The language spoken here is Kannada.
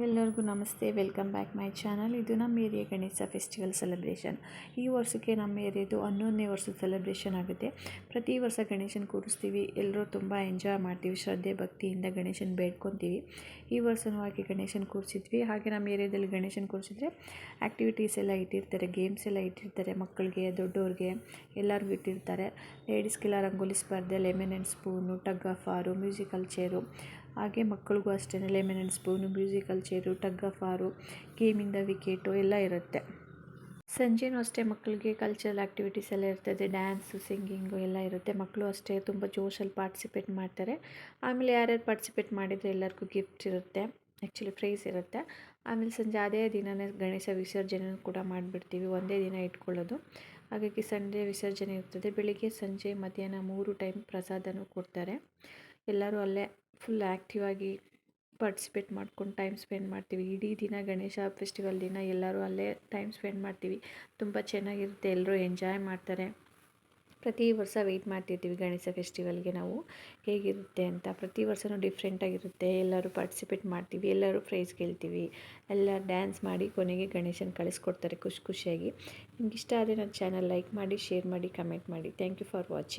ಎಲ್ಲರಿಗೂ ನಮಸ್ತೆ. Welcome back my channel. ಇದು ನಮ್ಮ ಏರಿಯಾ ಗಣೇಶ ಫೆಸ್ಟಿವಲ್ ಸೆಲೆಬ್ರೇಷನ್. ಈ ವರ್ಷಕ್ಕೆ ನಮ್ಮ ಏರಿಯಾದು ಹನ್ನೊಂದನೇ ವರ್ಷದ ಸೆಲೆಬ್ರೇಷನ್ ಆಗುತ್ತೆ. ಪ್ರತಿ ವರ್ಷ ಗಣೇಶನ ಕೂರಿಸ್ತೀವಿ. ಎಲ್ಲರೂ ತುಂಬ ಎಂಜಾಯ್ ಮಾಡ್ತೀವಿ. ಶ್ರದ್ಧೆ, ಭಕ್ತಿಯಿಂದ ಗಣೇಶನ ಬೇಡ್ಕೊತೀವಿ. ಈ ವರ್ಷನೂ ಹಾಗೆ ಗಣೇಶನ ಕೂರಿಸಿದ್ವಿ. ಹಾಗೆ ನಮ್ಮ ಏರಿಯಾದಲ್ಲಿ ಗಣೇಶನ ಕೂರಿಸಿದ್ರೆ ಆ್ಯಕ್ಟಿವಿಟೀಸ್ ಎಲ್ಲ ಇಟ್ಟಿರ್ತಾರೆ. ಗೇಮ್ಸ್ ಎಲ್ಲ ಇಟ್ಟಿರ್ತಾರೆ. ಮಕ್ಕಳಿಗೆ, ದೊಡ್ಡವ್ರಿಗೆ ಎಲ್ಲರಿಗೂ ಇಟ್ಟಿರ್ತಾರೆ. ಲೇಡೀಸ್ಗೆಲ್ಲ ರಂಗೋಲಿ ಸ್ಪರ್ಧೆ lemon and spoon tug of war musical chair ಹಾಗೆ ಮಕ್ಕಳಿಗೂ ಅಷ್ಟೇ lemon and spoon musical chair tug of war ಗೇಮಿಂದ wicket ಎಲ್ಲ ಇರುತ್ತೆ. ಸಂಜೆನೂ ಅಷ್ಟೇ ಮಕ್ಕಳಿಗೆ ಕಲ್ಚರಲ್ ಆ್ಯಕ್ಟಿವಿಟೀಸ್ ಎಲ್ಲ ಇರ್ತದೆ ಡ್ಯಾನ್ಸು ಸಿಂಗಿಂಗು ಎಲ್ಲ ಇರುತ್ತೆ. ಮಕ್ಕಳು ಅಷ್ಟೇ ತುಂಬ ಜೋಶಲ್ಲಿ ಪಾರ್ಟಿಸಿಪೇಟ್ ಮಾಡ್ತಾರೆ. ಆಮೇಲೆ ಯಾರ್ಯಾರು ಪಾರ್ಟಿಸಿಪೇಟ್ ಮಾಡಿದರೆ ಎಲ್ಲರಿಗೂ ಗಿಫ್ಟ್ ಇರುತ್ತೆ ಆ್ಯಕ್ಚುಲಿ ಪ್ರೈಸ್ ಇರುತ್ತೆ. ಆಮೇಲೆ ಸಂಜೆ ಅದೇ ದಿನನೇ ಗಣೇಶ ವಿಸರ್ಜನೆ ಕೂಡ ಮಾಡಿಬಿಡ್ತೀವಿ, ಒಂದೇ ದಿನ ಇಟ್ಕೊಳ್ಳೋದು. ಹಾಗಾಗಿ ಸಂಜೆ ವಿಸರ್ಜನೆ ಇರ್ತದೆ, ಬೆಳಿಗ್ಗೆ ಸಂಜೆ ಮಧ್ಯಾಹ್ನ ಮೂರು ಟೈಮ್ ಪ್ರಸಾದನೂ ಕೊಡ್ತಾರೆ. ಎಲ್ಲರೂ ಅಲ್ಲೇ ಫುಲ್ ಆ್ಯಕ್ಟಿವ್ ಆಗಿ ಪಾರ್ಟಿಸಿಪೇಟ್ ಮಾಡ್ಕೊಂಡು ಟೈಮ್ ಸ್ಪೆಂಡ್ ಮಾಡ್ತೀವಿ. ಇಡೀ ದಿನ ಗಣೇಶ ಫೆಸ್ಟಿವಲ್ ದಿನ ಎಲ್ಲರೂ ಅಲ್ಲೇ ಟೈಮ್ ಸ್ಪೆಂಡ್ ಮಾಡ್ತೀವಿ. ತುಂಬ ಚೆನ್ನಾಗಿರುತ್ತೆ. ಎಲ್ಲರೂ ಎಂಜಾಯ್ ಮಾಡ್ತಾರೆ. ಪ್ರತಿ ವರ್ಷ ವೆಯ್ಟ್ ಮಾಡ್ತಿರ್ತೀವಿ ಗಣೇಶ ಫೆಸ್ಟಿವಲ್ಗೆ ನಾವು. ಹೇಗಿರುತ್ತೆ ಅಂತ. ಪ್ರತಿ ವರ್ಷವೂ ಡಿಫ್ರೆಂಟಾಗಿರುತ್ತೆ ಎಲ್ಲರೂ ಪಾರ್ಟಿಸಿಪೇಟ್ ಮಾಡ್ತೀವಿ. ಎಲ್ಲರೂ ಪ್ರೈಸ್ ಗೆಲ್ತೀವಿ ಎಲ್ಲ ಡ್ಯಾನ್ಸ್ ಮಾಡಿ ಕೊನೆಗೆ ಗಣೇಶನ ಕಳಿಸ್ಕೊಡ್ತಾರೆ ಖುಷಿ ಖುಷಿಯಾಗಿ. ನಿಮ್ಗೆ ಇಷ್ಟ ಆದರೆ ನನ್ನ ಚಾನಲ್ ಲೈಕ್ ಮಾಡಿ ಶೇರ್ ಮಾಡಿ ಕಮೆಂಟ್ ಮಾಡಿ. Thank you for watching